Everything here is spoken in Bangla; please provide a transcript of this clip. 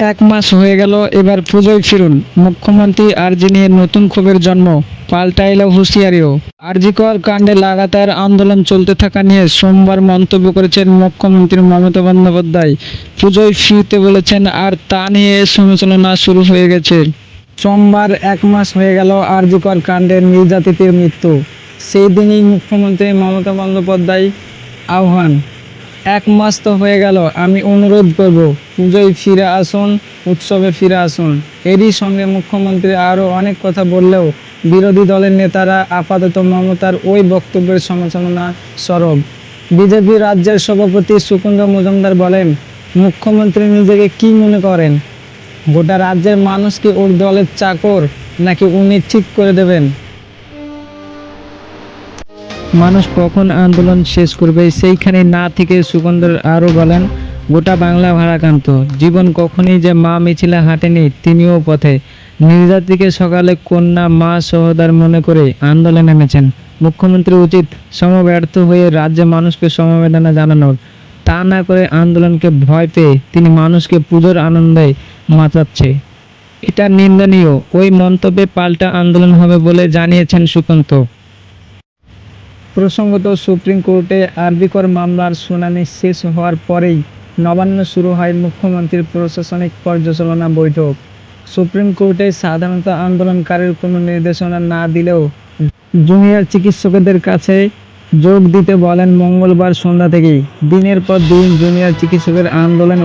এক মাস হয়ে গেল, এবার পুজোয় ফিরুন। মুখ্যমন্ত্রী আরজি নিয়ে নতুন ক্ষোভের জন্ম পাল্টা এলো হুঁশিয়ারিও। আরজিকর কাণ্ডে লাগাতার আন্দোলন চলতে থাকা নিয়ে সোমবার মন্তব্য করেছেন মুখ্যমন্ত্রী মমতা বন্দ্যোপাধ্যায়। পুজোয় ফিরতে বলেছেন, আর তা নিয়ে সমালোচনা শুরু হয়ে গেছে। সোমবার এক মাস হয়ে গেল আরজিকর কাণ্ডের নির্যাতিতের মৃত্যু। সেই দিনই মুখ্যমন্ত্রী মমতা বন্দ্যোপাধ্যায় আহ্বান। এক মাস তো হয়ে গেল, আমি অনুরোধ করব, পুজোয় ফিরে আসুন, উৎসবে ফিরে আসুন। এরই সঙ্গে মুখ্যমন্ত্রী আরও অনেক কথা বললেও বিরোধী দলের নেতারা আপাতত মমতার ওই বক্তব্যের সমালোচনা সরব। বিজেপি রাজ্যের সভাপতি সুকুন্দ মজুমদার বলেন, মুখ্যমন্ত্রী নিজেকে কি মনে করেন? গোটা রাজ্যের মানুষ কি ওর দলের চাকর, নাকি উনি ঠিক করে দেবেন? মানুষ কখন আন্দোলন শেষ করবে, সেইখানে না থেকে সুগন্ধর আরও বলেন, গোটা বাংলা ভাড়াক্রান্ত জীবন কখনই যে মা মিছিলে হাঁটেনি, তিনিও পথে। নির্যাতিকে সকালে কন্যা মা সহদার মনে করে আন্দোলনে নেমেছেন। মুখ্যমন্ত্রী উচিত সমব্যর্থ হয়ে রাজ্যে মানুষকে সমবেদনা জানানোর। তা না করে আন্দোলনকে ভয় পেয়ে তিনি মানুষকে পুজোর আনন্দে মাতাচ্ছে। এটা নিন্দনীয়। ওই মন্তব্যে পাল্টা আন্দোলন হবে বলে জানিয়েছেন সুকান্ত। প্রসঙ্গত সুপ্রিম কোর্টে আরবিকর মামলার শুনানি শেষ হওয়ার পরেই নবান্ন শুরু হয় মুখ্যমন্ত্রীর প্রশাসনিক পর্যালোচনা বৈঠক। সুপ্রিম কোর্টে সাধারণত আন্দোলনকারীর কোনো নির্দেশনা না দিলেও জুনিয়র চিকিৎসকদের কাছে যোগ দিতে বলেন মঙ্গলবার সন্ধ্যা থেকেই। দিনের পর দিন জুনিয়র চিকিৎসকের আন্দোলন ও